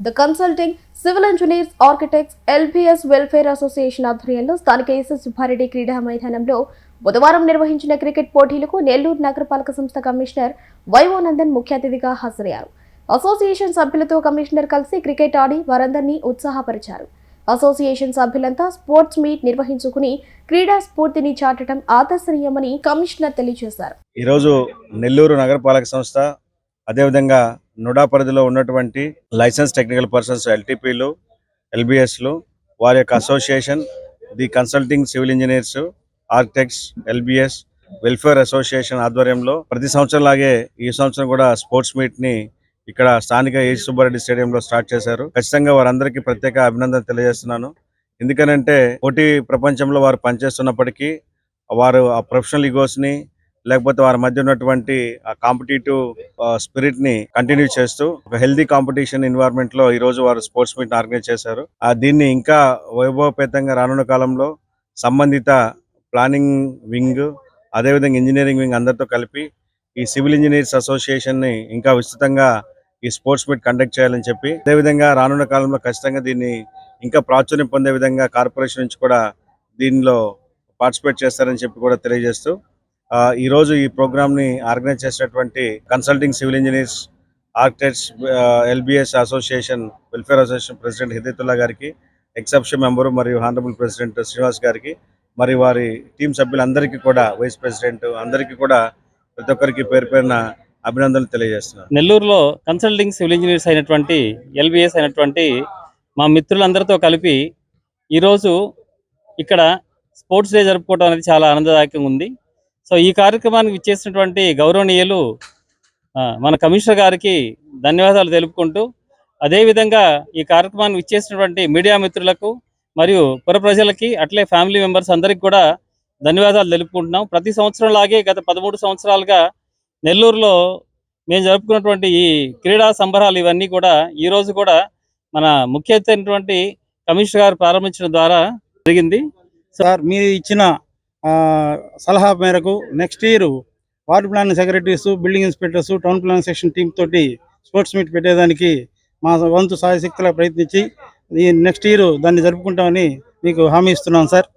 The consulting civil engineers architects LBS welfare association ఆధ్వర్యంలో స్థానిక SS Subbareddy క్రీడా మైదానంలో బుధవారం నిర్వహించిన క్రికెట్ పోటీలకు నెల్లూరు నగరపాలక సంస్థ కమిషనర్ వైవోనందన్ ముఖ్య అతిథిగా హాజరయ్యారు. అసోసియేషన్ సభ్యులతో కమిషనర్ కలిసి క్రికెట్ ఆడి వారందరినీ ఉత్సాహపరిచారు. అసోసియేషన్ సభ్యులంతా స్పోర్ట్స్ మీట్ నిర్వహించుకుని క్రీడా స్ఫూర్తిని చాటడం ఆదర్శనీయమని కమిషనర్ తెలియజేశారు. ఈరోజు నెల్లూరు నగరపాలక సంస్థ అదేవిధంగా నుడా పరిధిలో ఉన్నటువంటి లైసెన్స్ టెక్నికల్ పర్సన్స్ ఎల్టీపీలు ఎల్బిఎస్లు వారి యొక్క association the consulting civil engineers architects LBS welfare association ఆధ్వర్యంలో ప్రతి సంవత్సరం లాగే ఈ సంవత్సరం కూడా స్పోర్ట్స్ మీట్ని ఇక్కడ స్థానిక ఏజ్ సుబ్బారెడ్డి స్టేడియంలో స్టార్ట్ చేశారు. ఖచ్చితంగా వారందరికీ ప్రత్యేక అభినందన తెలియజేస్తున్నాను. ఎందుకనంటే పోటీ ప్రపంచంలో వారు పనిచేస్తున్నప్పటికీ వారు ఆ ప్రొఫెషనల్ ఈగోస్ని లేకపోతే వారి మధ్య ఉన్నటువంటి ఆ కాంపిటేటివ్ స్పిరిట్ని కంటిన్యూ చేస్తూ ఒక హెల్దీ కాంపిటీషన్ ఎన్వైర్న్మెంట్లో ఈ రోజు వారు స్పోర్ట్స్ మీట్ ఆర్గనైజ్ చేశారు. ఆ దీన్ని ఇంకా వైభవపేతంగా రానున్న కాలంలో సంబంధిత ప్లానింగ్ వింగ్ అదేవిధంగా ఇంజనీరింగ్ వింగ్ అందరితో కలిపి ఈ సివిల్ ఇంజనీర్స్ అసోసియేషన్ని ఇంకా విస్తృతంగా ఈ స్పోర్ట్స్ మీట్ కండక్ట్ చేయాలని చెప్పి అదేవిధంగా రానున్న కాలంలో ఖచ్చితంగా దీన్ని ఇంకా ప్రాచుర్యం పొందే విధంగా కార్పొరేషన్ నుంచి కూడా దీనిలో పార్టిసిపేట్ చేస్తారని చెప్పి కూడా తెలియజేస్తూ ఈరోజు ఈ రోజు ఈ ని ఆర్గనైజ్ చేసినటువంటి consulting civil engineers architects LBS association welfare association president Hidayatullah గారికి ఎక్సెప్షన్ మెంబరు మరియు హానరబుల్ ప్రెసిడెంట్ శ్రీనివాస్ గారికి మరి వారి టీం సభ్యులందరికీ కూడా వైస్ ప్రెసిడెంట్ అందరికీ కూడా ప్రతి ఒక్కరికి పేరు పేరున అభినందనలు తెలియజేస్తున్నాను నెల్లూరులో కన్సల్టింగ్ సివిల్ ఇంజనీర్స్ అయినటువంటి ఎల్బిఎస్ అయినటువంటి మా మిత్రులందరితో కలిపి ఈరోజు ఇక్కడ స్పోర్ట్స్ డే జరుపుకోవడం అనేది చాలా ఆనందదాయకంగా ఉంది. సో ఈ కార్యక్రమానికి ఇచ్చేసినటువంటి గౌరవనీయులు ఆ, మన కమిషనర్ గారికి ధన్యవాదాలు తెలుపుకుంటూ అదేవిధంగా ఈ కార్యక్రమానికి ఇచ్చేసినటువంటి మీడియా మిత్రులకు మరియు పుర ప్రజలకి అట్లే ఫ్యామిలీ మెంబర్స్ అందరికి కూడా ధన్యవాదాలు తెలుపుకుంటున్నాం. ప్రతి సంవత్సరం లాగే గత పదమూడు సంవత్సరాలుగా నెల్లూరులో మేము జరుపుకున్నటువంటి ఈ క్రీడా సంబరాలు ఇవన్నీ కూడా ఈ రోజు కూడా మన ముఖ్య అయినటువంటి కమిషనర్ గారు ప్రారంభించడం ద్వారా జరిగింది. సార్ మీరు ఇచ్చిన సలహా మేరకు next year ward plan secretaries building inspectors town plan section team తోటి స్పోర్ట్స్ మీట్ పెట్టేదానికి మా వంతు సాయశక్తులా ప్రయత్నించి ఈ నెక్స్ట్ ఇయర్ దాన్ని జరుపుకుంటామని మీకు హామీ ఇస్తున్నాం సార్.